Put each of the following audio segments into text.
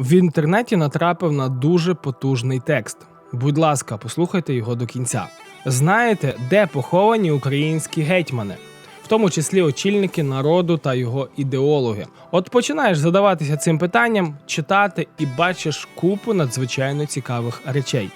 В інтернеті натрапив на дуже потужний текст. Будь ласка, послухайте його до кінця. Знаєте, де поховані українські гетьмани, в тому числі очільники народу та його ідеологи. От починаєш задаватися цим питанням, читати і бачиш купу надзвичайно цікавих речей.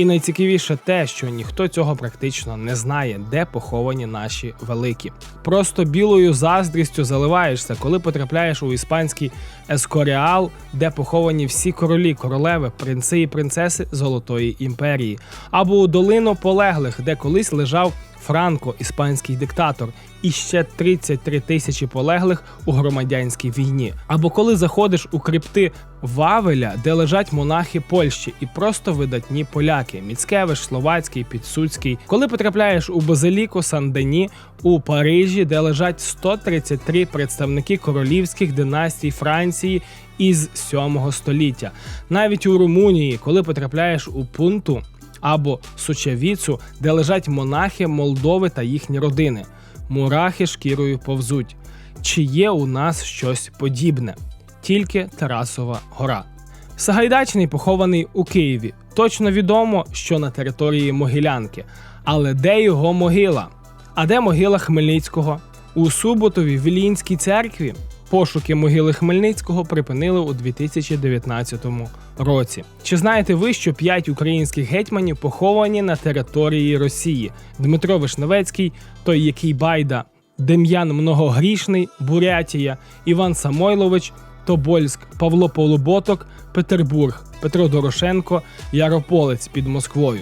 І найцікавіше те, що ніхто цього практично не знає, де поховані наші великі. Просто білою заздрістю заливаєшся, коли потрапляєш у іспанський ескоріал, де поховані всі королі, королеви, принци і принцеси Золотої імперії, або у долину полеглих, де колись лежав Франко, іспанський диктатор, і ще 33 тисячі полеглих у громадянській війні. Або коли заходиш у крипти Вавеля, де лежать монахи Польщі і просто видатні поляки Міцкевич, Словацький, Підсуцький. Коли потрапляєш у базиліку Сан-Дені у Парижі, де лежать 133 представники королівських династій Франції із 7 століття. Навіть у Румунії, коли потрапляєш у пункту або Сучавіцу, де лежать монахи Молдови та їхні родини. Мурахи шкірою повзуть. Чи є у нас щось подібне? Тільки Тарасова гора. Сагайдачний похований у Києві. Точно відомо, що на території Могилянки. Але де його могила? А де могила Хмельницького? У Суботові Вілінській церкві пошуки могили Хмельницького припинили у 2019 році. Чи знаєте ви, що п'ять українських гетьманів поховані на території Росії? Дмитро Вишневецький, той, який байда, Дем'ян Многогрішний, Бурятія, Іван Самойлович, Тобольськ, Павло Полуботок, Петербург, Петро Дорошенко, Ярополець під Москвою.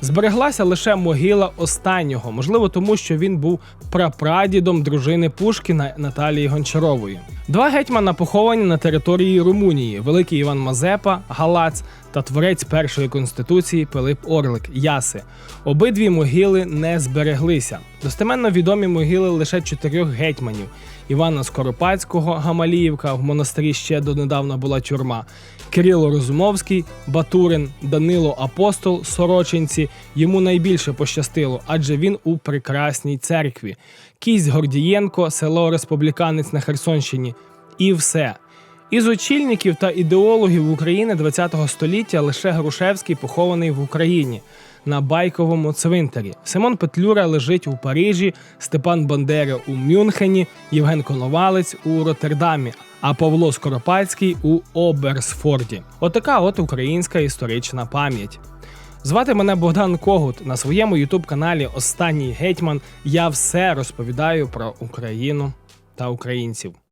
Збереглася лише могила останнього, можливо, тому що він був прапрадідом дружини Пушкіна Наталії Гончарової. Два гетьмана поховані на території Румунії: Великий Іван Мазепа, Галац та творець першої конституції Пилип Орлик Яси. Обидві могили не збереглися. Достеменно відомі могили лише чотирьох гетьманів: Івана Скоропадського, Гамаліївка, в монастирі ще донедавна була тюрма. Кирило Розумовський, Батурин, Данило Апостол, Сорочинці. Йому найбільше пощастило, адже він у прекрасній церкві. Кість Гордієнко, село Республіканець на Херсонщині. І все. Із очільників та ідеологів України ХХ століття лише Грушевський похований в Україні на байковому цвинтарі. Симон Петлюра лежить у Парижі, Степан Бандера у Мюнхені, Євген Коновалець у Роттердамі, а Павло Скоропадський у Оберсфорді. Отака от українська історична пам'ять. Звати мене Богдан Когут. На своєму ютуб-каналі Останній гетьман я все розповідаю про Україну та українців.